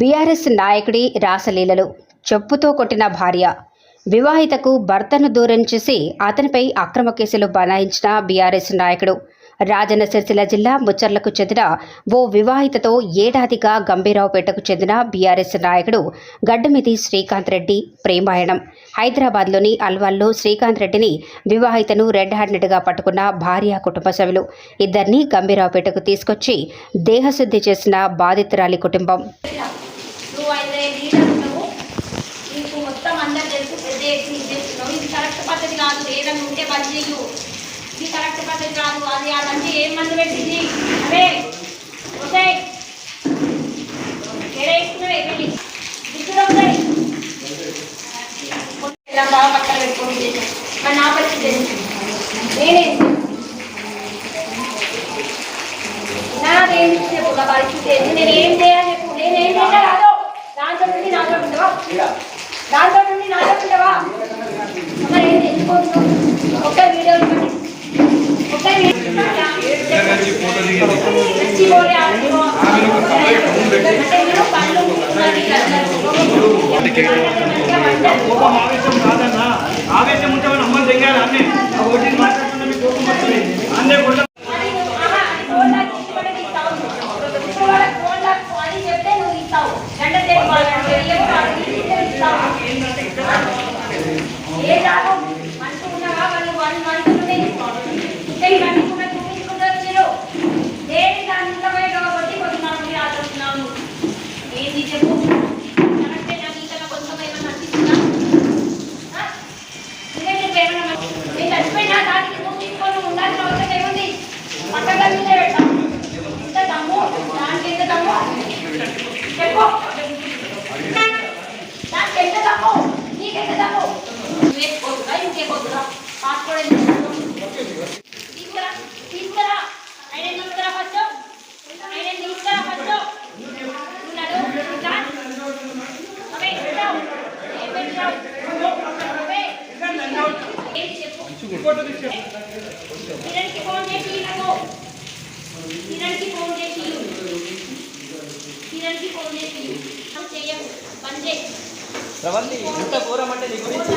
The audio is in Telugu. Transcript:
బీఆర్ఎస్ నాయకుడి రాసలీలలు. చెప్పుతో కొట్టిన భార్య. వివాహితకు భర్తను దూరం చేసి అతనిపై అక్రమ కేసులు బనాయించిన బీఆర్ఎస్ నాయకుడు. రాజన్న సిరిసిల్ల జిల్లా ముచ్చర్లకు చెందిన ఓ వివాహితతో ఏడాదిగా గంభీరావుపేటకు చెందిన బీఆర్ఎస్ నాయకుడు గడ్డమిది శ్రీకాంత్ రెడ్డి ప్రేమాయణం. హైదరాబాద్లోని అల్వాల్లో శ్రీకాంత్ రెడ్డిని వివాహితను రెడ్ హ్యాండెడ్గా పట్టుకున్న భార్య కుటుంబ సభ్యులు. ఇద్దరిని గంభీరావుపేటకు తీసుకొచ్చి దేహశుద్ధి చేసిన బాధితురాలి కుటుంబం. అనే అయితే నీకు మొత్తం అందరు తెలుసు పెద్ద ఎత్తున చేస్తున్నావు ఇది కరెక్ట్ పద్ధతి కాదు. ఏదైనా ఉంటే బంద్ చెయ్యు ఇది కరెక్ట్ పద్ధతి కాదు. అది అదంటే ఏం మందు పెట్టింది? అరే వస్తాయి ఎడేసుకున్నావే వెళ్ళి. ఇలా బాగా పక్కన పెట్టుకొని మరి నా పరిస్థితి నేనే. నాదేం చెప్పు? నా పరిస్థితి నేను ఏం చేయాలి చెప్పు? చేయాలి? దాంట్లో నుండి నాతో ఉండవా దాంట్లో నుండి నాతో ఉండవా మరి ఏం తెచ్చుకోవచ్చు ఒక్క వీడియో ఒక్క వీడియో వచ్చి ఏ లాభం? మంచిగా ఉన్నావా? వాళ్ళు వాళ్ళు మంచిగానే ఇస్తారు. ఇంకా ఇవన్నీ కూడా దేని దాంట్లో కాబట్టి కొన్ని మనకి ఆలోచిస్తున్నాము. చెప్పు? పాస్పోర్ట్ తీసుకురా తీసుకురా ఐడెంట్ తీసుకురా ఫస్ట్ ఐడెంట్ తీసుకురా ఫస్ట్ కిరణ్కి ఫోన్ చేసి నాకు కిరణ్కి ఫోన్ చేసి కిరణ్కి ఫోన్ చేసి నువ్వు పని చేయి ఎంత ఘోరం అంటే నీ గురించి?